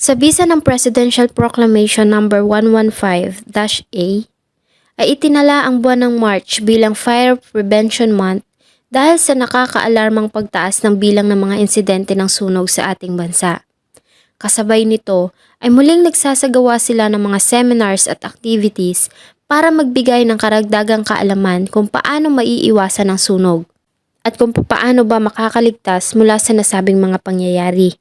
Sa bisa ng Presidential Proclamation No. 115-A, ay itinala ang buwan ng March bilang Fire Prevention Month dahil sa nakakaalarmang pagtaas ng bilang ng mga insidente ng sunog sa ating bansa. Kasabay nito ay muling nagsasagawa sila ng mga seminars at activities para magbigay ng karagdagang kaalaman kung paano maiiwasan ang sunog at kung paano ba makakaligtas mula sa nasabing mga pangyayari.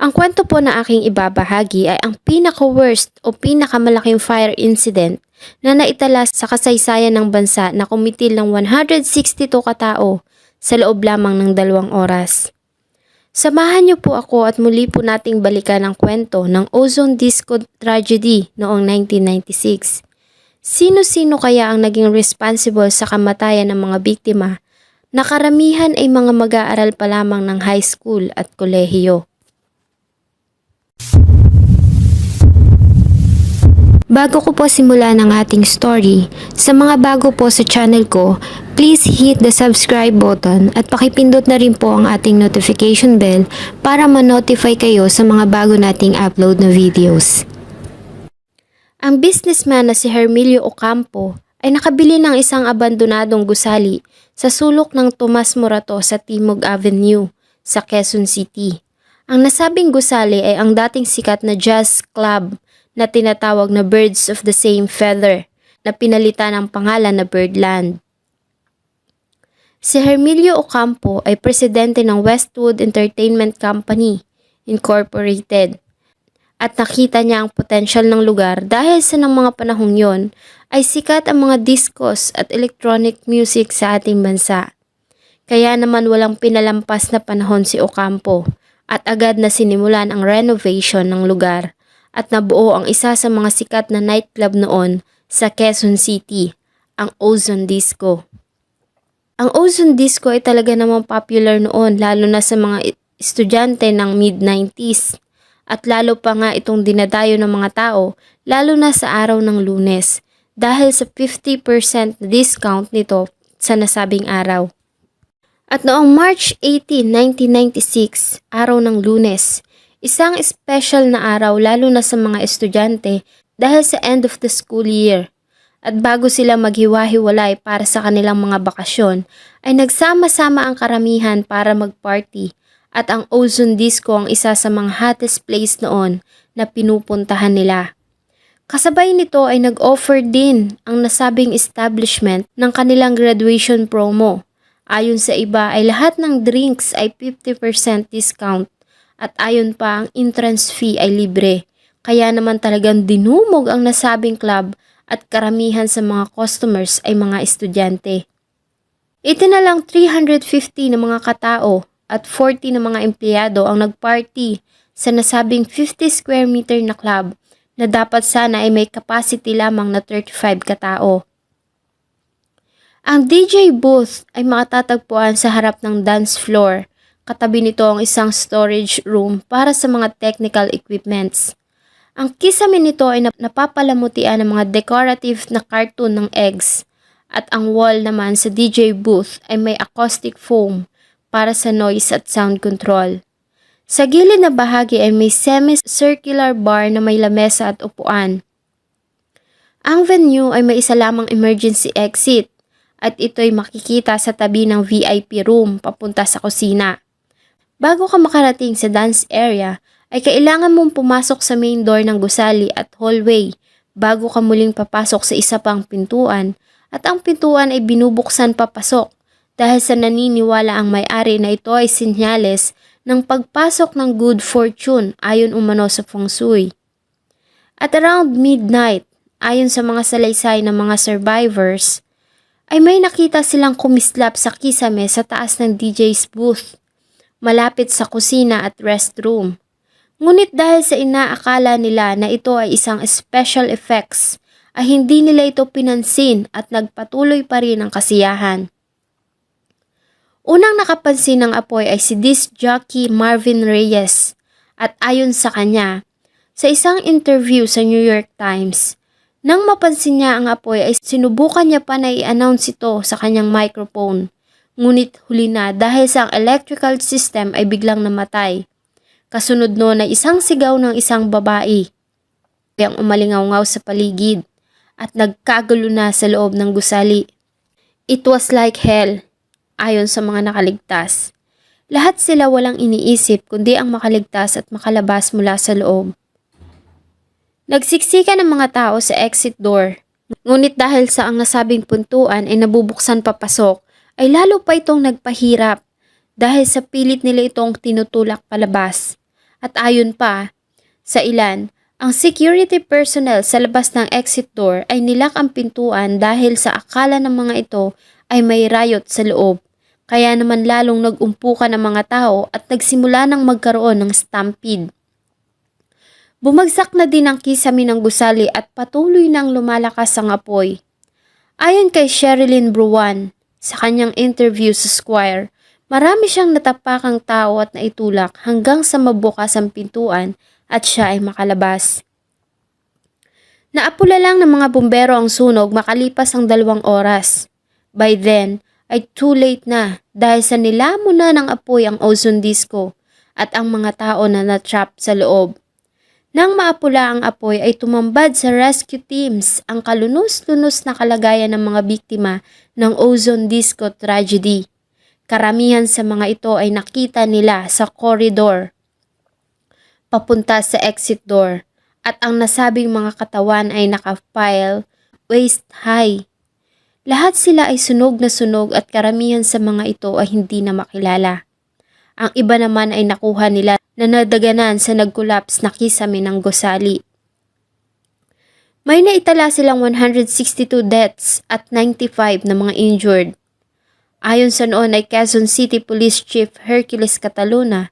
Ang kwento po na aking ibabahagi ay ang pinaka-worst o pinakamalaking fire incident na naitala sa kasaysayan ng bansa na kumitil ng 162 katao sa loob lamang ng dalawang oras. Samahan niyo po ako at muli po nating balikan ang kwento ng ozone disco tragedy noong 1996. Sino-sino kaya ang naging responsible sa kamatayan ng mga biktima na karamihan ay mga mag-aaral pa lamang ng high school at kolehiyo. Bago ko po simula ng ating story, sa mga bago po sa channel ko, please hit the subscribe button at pakipindot na rin po ang ating notification bell para ma-notify kayo sa mga bago nating upload na videos. Ang businessman na si Hermilio Ocampo ay nakabili ng isang abandonadong gusali sa sulok ng Tomas Morato sa Timog Avenue sa Quezon City. Ang nasabing gusali ay ang dating sikat na jazz club na tinatawag na Birds of the Same Feather na pinalitan ng pangalan na Birdland. Si Hermilio Ocampo ay presidente ng Westwood Entertainment Company Incorporated at nakita niya ang potensyal ng lugar dahil sa ng mga panahong yon ay sikat ang mga discos at electronic music sa ating bansa. Kaya naman walang pinalampas na panahon si Ocampo at agad na sinimulan ang renovation ng lugar at nabuo ang isa sa mga sikat na nightclub noon sa Quezon City, ang Ozone Disco. Ang Ozone Disco ay talaga namang popular noon lalo na sa mga estudyante ng mid-90s at lalo pa nga itong dinadayo ng mga tao lalo na sa araw ng lunes dahil sa 50% discount nito sa nasabing araw. At noong March 18, 1996, araw ng lunes, isang special na araw lalo na sa mga estudyante dahil sa end of the school year. At bago sila maghiwa-hiwalay para sa kanilang mga bakasyon, ay nagsama-sama ang karamihan para mag-party at ang Ozone Disco ang isa sa mga hottest place noon na pinupuntahan nila. Kasabay nito ay nag-offer din ang nasabing establishment ng kanilang graduation promo. Ayon sa iba ay lahat ng drinks ay 50% discount at ayon pa ang entrance fee ay libre. Kaya naman talagang dinumog ang nasabing club at karamihan sa mga customers ay mga estudyante. Itinalang 350 na mga katao at 40 na mga empleyado ang nagparty sa nasabing 50 square meter na club na dapat sana ay may capacity lamang na 35 katao. Ang DJ booth ay makatatagpuan sa harap ng dance floor. Katabi nito ang isang storage room para sa mga technical equipments. Ang kisame nito ay nap- napapalamutian ng mga decorative na cartoon ng eggs. At ang wall naman sa DJ booth ay may acoustic foam para sa noise at sound control. Sa gilid na bahagi ay may semi-circular bar na may lamesa at upuan. Ang venue ay may isa lamang emergency exit at ito'y makikita sa tabi ng VIP room papunta sa kusina. Bago ka makarating sa dance area, ay kailangan mong pumasok sa main door ng gusali at hallway bago ka muling papasok sa isa pang pintuan at ang pintuan ay binubuksan papasok dahil sa naniniwala ang may-ari na ito ay sinyales ng pagpasok ng good fortune ayon umano sa feng shui. At around midnight, ayon sa mga salaysay ng mga survivors, ay may nakita silang kumislap sa kisame sa taas ng DJ's booth, malapit sa kusina at restroom. Ngunit dahil sa inaakala nila na ito ay isang special effects, ay hindi nila ito pinansin at nagpatuloy pa rin ang kasiyahan. Unang nakapansin ng apoy ay si disc jockey Marvin Reyes at ayon sa kanya, sa isang interview sa New York Times, nang mapansin niya ang apoy ay sinubukan niya pa na i-announce ito sa kanyang microphone. Ngunit huli na dahil sa electrical system ay biglang namatay. Kasunod noon ay isang sigaw ng isang babae ang umalingaw sa paligid at nagkagulo na sa loob ng gusali. It was like hell, ayon sa mga nakaligtas. Lahat sila walang iniisip kundi ang makaligtas at makalabas mula sa loob. Nagsiksika ng mga tao sa exit door. Ngunit dahil sa ang nasabing puntuan ay nabubuksan papasok, ay lalo pa itong nagpahirap dahil sa pilit nila itong tinutulak palabas. At ayon pa, sa ilan, ang security personnel sa labas ng exit door ay nilak ang pintuan dahil sa akala ng mga ito ay may riot sa loob. Kaya naman lalong nag-umpukan ang mga tao at nagsimula ng magkaroon ng stampede. Bumagsak na din ang kisame ng gusali at patuloy nang lumalakas ang apoy. Ayon kay Sherilyn Bruwan, sa kanyang interview sa Squire, marami siyang natapakang tao at naitulak hanggang sa mabukas ang pintuan at siya ay makalabas. Naapula lang ng mga bumbero ang sunog makalipas ang dalawang oras. By then, ay too late na dahil sa nilamo na ng apoy ang ozone disco at ang mga tao na natrap sa loob. Nang maapula ang apoy ay tumambad sa rescue teams ang kalunos-lunos na kalagayan ng mga biktima ng ozone disco tragedy. Karamihan sa mga ito ay nakita nila sa corridor papunta sa exit door at ang nasabing mga katawan ay nakapile waist high. Lahat sila ay sunog na sunog at karamihan sa mga ito ay hindi na makilala. Ang iba naman ay nakuha nila na nadaganan sa nagkulaps na kisame ng gusali. May naitala silang 162 deaths at 95 na mga injured. Ayon sa noon ay Quezon City Police Chief Hercules Cataluna,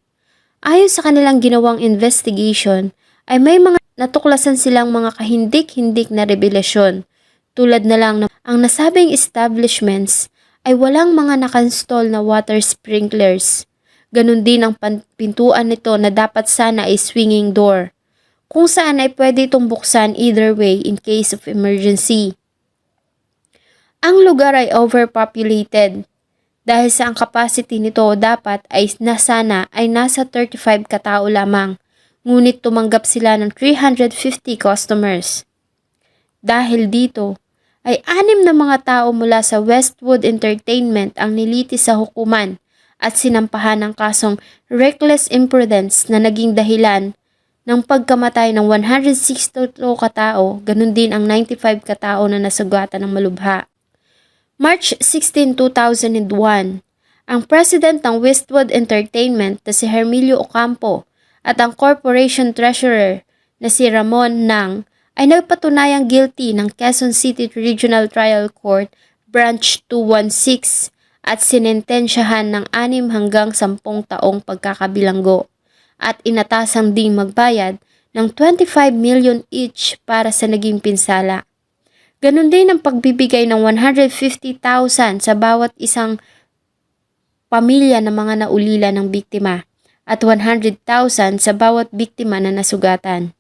ayon sa kanilang ginawang investigation ay may mga natuklasan silang mga kahindik-hindik na revelasyon tulad na lang na ang nasabing establishments ay walang mga nakainstall na water sprinklers. Ganon din ang pintuan nito na dapat sana ay swinging door, kung saan ay pwede itong buksan either way in case of emergency. Ang lugar ay overpopulated dahil sa ang capacity nito dapat ay nasana ay nasa 35 katao lamang, ngunit tumanggap sila ng 350 customers. Dahil dito, ay anim na mga tao mula sa Westwood Entertainment ang niliti sa hukuman at sinampahan ng kasong reckless imprudence na naging dahilan ng pagkamatay ng 162 katao, ganun din ang 95 katao na nasugatan ng malubha. March 16, 2001, ang president ng Westwood Entertainment na si Hermilio Ocampo at ang corporation treasurer na si Ramon Nang ay nagpatunayang guilty ng Quezon City Regional Trial Court Branch 216 at sinentensyahan ng 6 hanggang 10 taong pagkakabilanggo at inatasang ding magbayad ng 25 million each para sa naging pinsala. Ganon din ang pagbibigay ng 150,000 sa bawat isang pamilya ng mga naulila ng biktima at 100,000 sa bawat biktima na nasugatan.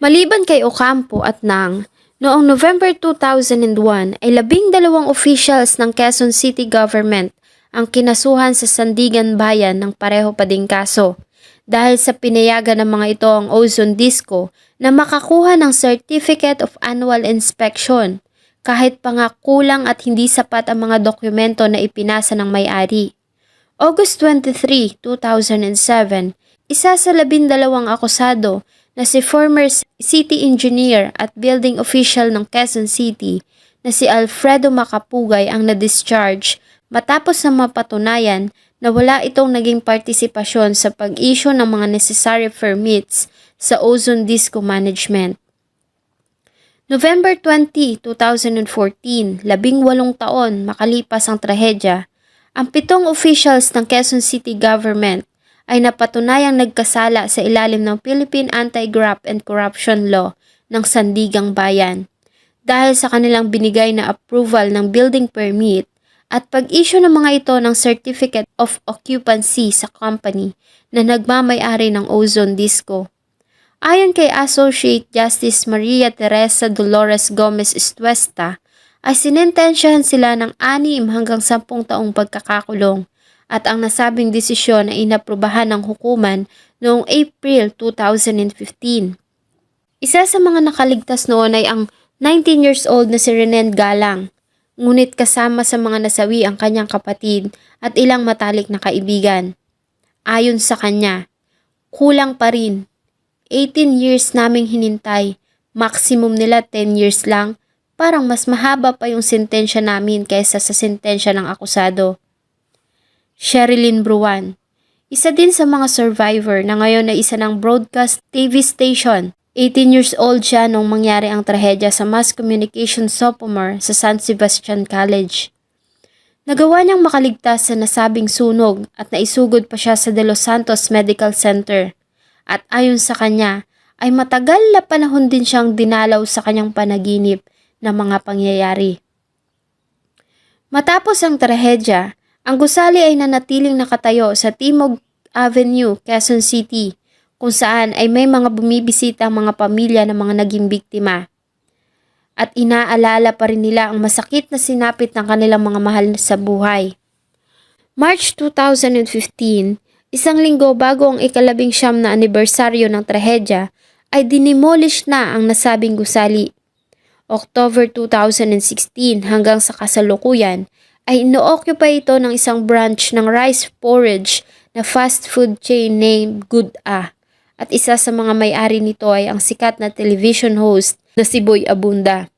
Maliban kay Ocampo at Nang, noong November 2001 ay labing dalawang officials ng Quezon City Government ang kinasuhan sa Sandigan Bayan ng pareho pa ding kaso dahil sa pinayagan ng mga ito ang ozone disco na makakuha ng Certificate of Annual Inspection kahit pa nga kulang at hindi sapat ang mga dokumento na ipinasa ng may-ari. August 23, 2007, isa sa labindalawang akusado na si former city engineer at building official ng Quezon City na si Alfredo Macapugay ang na-discharge matapos na mapatunayan na wala itong naging partisipasyon sa pag-issue ng mga necessary permits sa ozone disco management. November 20, 2014, labing walong taon makalipas ang trahedya, ang pitong officials ng Quezon City Government ay napatunayang nagkasala sa ilalim ng Philippine Anti-Graft and Corruption Law ng Sandigang Bayan dahil sa kanilang binigay na approval ng building permit at pag-issue ng mga ito ng Certificate of Occupancy sa company na nagmamay-ari ng Ozone Disco. Ayon kay Associate Justice Maria Teresa Dolores Gomez Estuesta, ay sinentensyahan sila ng 6 hanggang 10 taong pagkakakulong at ang nasabing desisyon ay inaprubahan ng hukuman noong April 2015. Isa sa mga nakaligtas noon ay ang 19 years old na si Renen Galang, ngunit kasama sa mga nasawi ang kanyang kapatid at ilang matalik na kaibigan. Ayon sa kanya, kulang pa rin. 18 years naming hinintay, maximum nila 10 years lang, parang mas mahaba pa yung sentensya namin kaysa sa sentensya ng akusado. Sherilyn Bruan, isa din sa mga survivor na ngayon ay isa ng broadcast TV station. 18 years old siya nung mangyari ang trahedya sa Mass Communication Sophomore sa San Sebastian College. Nagawa niyang makaligtas sa nasabing sunog at naisugod pa siya sa De Los Santos Medical Center. At ayon sa kanya, ay matagal na panahon din siyang dinalaw sa kanyang panaginip ng mga pangyayari. Matapos ang trahedya, ang gusali ay nanatiling nakatayo sa Timog Avenue, Quezon City, kung saan ay may mga bumibisita ang mga pamilya ng mga naging biktima. At inaalala pa rin nila ang masakit na sinapit ng kanilang mga mahal sa buhay. March 2015, isang linggo bago ang ikalabing siyam na anibersaryo ng trahedya, ay dinimolish na ang nasabing gusali. October 2016 hanggang sa kasalukuyan ay ino-occupy ito ng isang branch ng rice porridge na fast food chain named Good Ah. At isa sa mga may-ari nito ay ang sikat na television host na si Boy Abunda.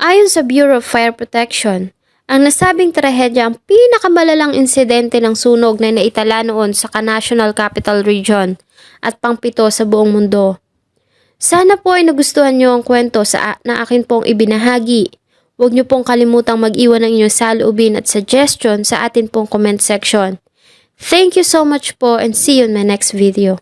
Ayon sa Bureau of Fire Protection, ang nasabing trahedya ang pinakamalalang insidente ng sunog na naitala noon sa National Capital Region at pangpito sa buong mundo. Sana po ay nagustuhan niyo ang kwento sa na akin pong ibinahagi. Huwag niyo pong kalimutang mag-iwan ng inyong saloobin at suggestion sa atin pong comment section. Thank you so much po and see you in my next video.